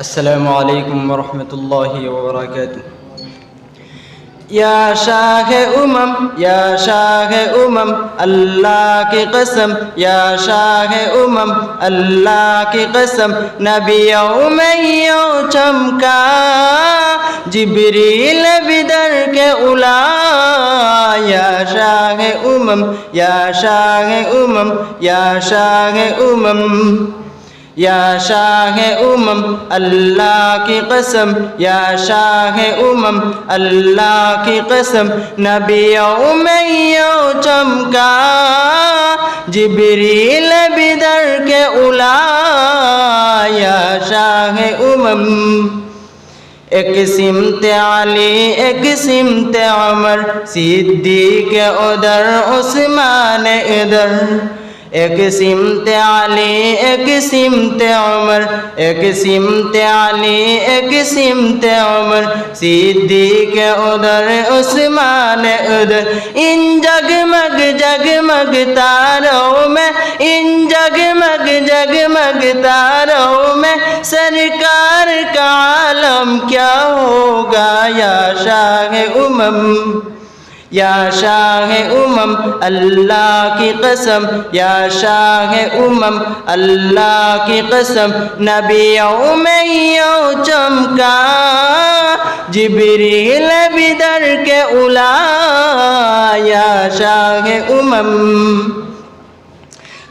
السلام عليكم ورحمة الله وبركاته. یا شاہ أمم یا شاہ أمم اللہ کی قسم. یا شاہ أمم اللہ کی قسم. نبیوں میں یوں چمکا جبریل بدر کے الا یا أمم یا شاہ أمم یا شاہ أمم. یا شاہ امم، اللہ کی قسم، یا شاہ امم، اللہ کی قسم، نبیوں میں یوں چمکا، جبریل بدر کے الا یا شاہ امم۔ ایک سمت علی، ایک سمت عمر، صدیق ادھر، عثمان ادھر۔ ایک سمت علی، ایک سمت عمر، ایک سمت علی، ایک سمت عمر۔ صدیق ادھر، عثمان ادھر۔ ان جگمگ جگمگ تاروں میں، ان جگمگ جگمگ تاروں میں۔ سرکار کا عالم کیا ہوگا یا شاہ امم؟ یا شاہ امم، اللہ کی قسم، یا شاہ امم، اللہ کی قسم، نبیوں میں یوں چمکا، جبریل بدر کے الا یا شاہ امم۔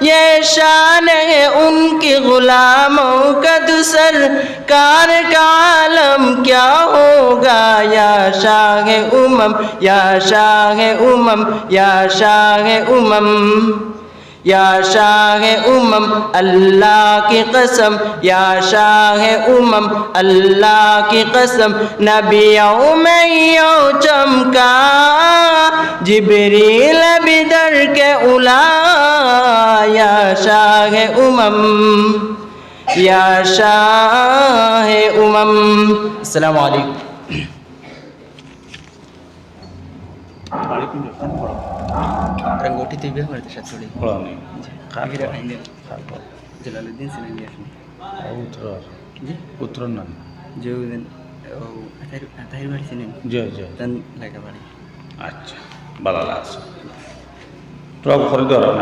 یہ شان ہے ان کی غلاموں کا دوسر کار کا عالم کیا ہوگا؟ یا شاہ امم، یا شاہ امم، یا شاہ امم۔ یا شاہ امم، اللہ کی قسم۔ یا شاہ امم، اللہ کی قسم۔ نبیوں میں یوں چمکا۔ جبریل بدر کے الا یا شاہ امم یا شاہ امم السلام علیکم رنگوٹی تو بھی ہمارے ساتھ تھوڑی কাবির আইনের জলালুদ্দিন সিনাই আসুন উত্তর জি উত্তর নাম জৌদিন ও তাহির বাড়ি চিনেন জয় জয় তান লেখা বাড়ি আচ্ছা ভালো লাগছে টক খরিদ্দার